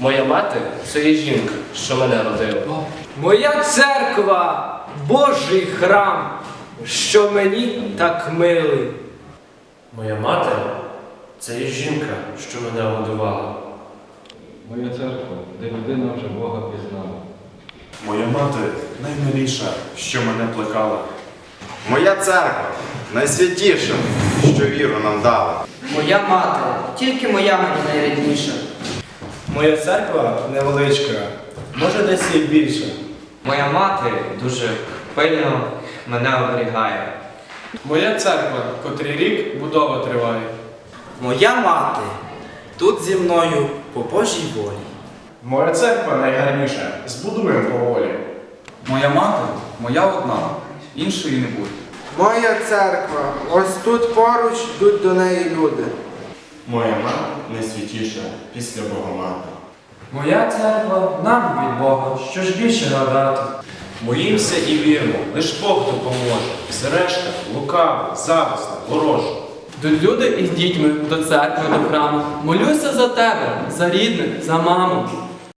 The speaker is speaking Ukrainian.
Моя мати це є жінка, що мене родила. Моя церква, Божий храм, що мені так милий. Моя мати це є жінка, що мене годувала. Моя церква, де людина вже Бога пізнала. Моя мати наймиліша, що мене плекала. Моя церква найсвятіша, що віру нам дала. Моя мати, тільки моя мені найрідніша. Моя церква невеличка, може десь і більше. Моя мати дуже пильно мене оберігає. Моя церква, котрий рік будова триває. Моя мати тут зі мною по Божій волі. Моя церква найгарніша, збудуємо поволі. Моя мати, моя одна, іншої не буде. Моя церква, ось тут поруч йдуть до неї люди. Моя мати найсвятіша після Богомати. Моя церква нам від Бога, що ж більше гадати. Моїмся і віримо, лиш Бог допоможе. Все решта лукаво, зависне, вороже. До люди із дітьми, до церкви, до храму. Молюся за тебе, за рідних, за маму.